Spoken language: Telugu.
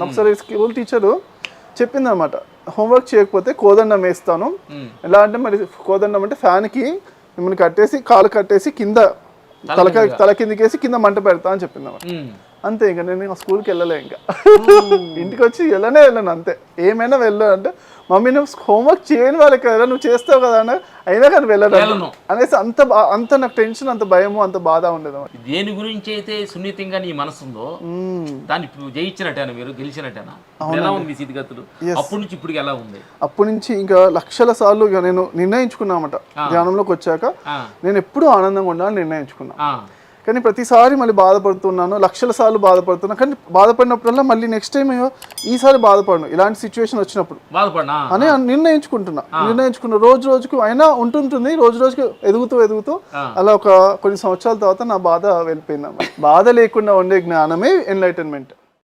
ఒకసారి స్కూల్ టీచరు చెప్పింది అనమాట హోంవర్క్ చేయకపోతే కోదండం వేస్తాను. ఎలా అంటే మరి కోదండం అంటే ఫ్యాన్కి మిమ్మల్ని కట్టేసి కాలు కట్టేసి కింద తలక తల కిందకేసి కింద మంట పెడతా అని చెప్పింది అన్నమాట ఉమ్. అంతే ఇంకా నేను స్కూల్కి వెళ్ళలే ఇంకా. ఇంటికి వచ్చి వెళ్ళనే వెళ్ళను అంతే. ఏమైనా వెళ్ళు అంటే మమ్మీ నువ్వు హోంవర్క్ చేయని వాళ్ళకి కదా నువ్వు చేస్తావు కదా అన్న అయినా కానీ వెళ్ళను వెళ్ళను. అనేసి అంత అంత నాకు టెన్షన్ అంత భయము అంత బాధ ఉండేది. దేని గురించి అయితే సున్నితంగా నీ మనసు ఉందో మ్మ్. దాన్ని జయించినట్టేనా మీరు? గెలిచినట్టేనా? ఎలా ఉంది స్థితిగతులు? అప్పటి నుంచి ఇప్పటికి ఎలా ఉంది? అప్పటి నుంచి ఇంకా లక్షల సార్లు ఇక నేను నిర్ణయించుకున్నామట ధ్యానంలోకి వచ్చాక నేను ఎప్పుడూ ఆనందంగా ఉండాలని నిర్ణయించుకున్నా. ఆ, కానీ ప్రతిసారి మళ్ళీ బాధపడుతున్నాను లక్షల సార్లు బాధపడుతున్నా కానీ బాధపడినప్పుడల్లా మళ్ళీ నెక్స్ట్ టైం ఈసారి బాధపడను. ఇలాంటి సిచ్యువేషన్ వచ్చినప్పుడు. బాధపడినా? అని నిర్ణయించుకుంటున్నా. నిర్ణయించుకున్న రోజు రోజుకు అయినా ఉంటుంటుంది రోజు రోజుకు ఎదుగుతూ ఎదుగుతూ. అలా ఒక కొన్ని సంవత్సరాల తర్వాత నా బాధ వెళ్ళిపోయింది అన్నమాట బాధ లేకుండా ఉండే జ్ఞానమే ఎన్లైటన్మెంట్